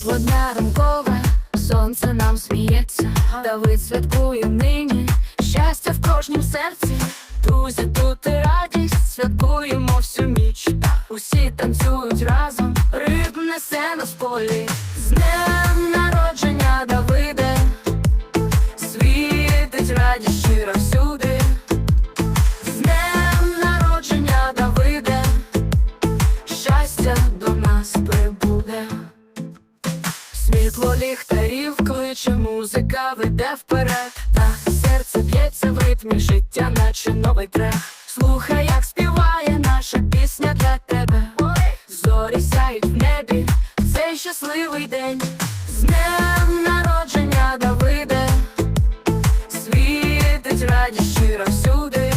Світло дня сонце нам сміється, Давид святкує нині, щастя в кожнім серці. Друзі, тут і радість, святкуємо всю ніч. Усі танцюють разом, ритм несе на полі. З днем народження Давиде, світить радість щира всюди. Світло ліхтарів кличе музика, веде вперед, та серце б'ється в ритмі життя, наче новий трех. Слухай, як співає наша пісня для тебе. Зорі сяють в небі, цей щасливий день. З днем народження Давиде, світить радість щиро всюди.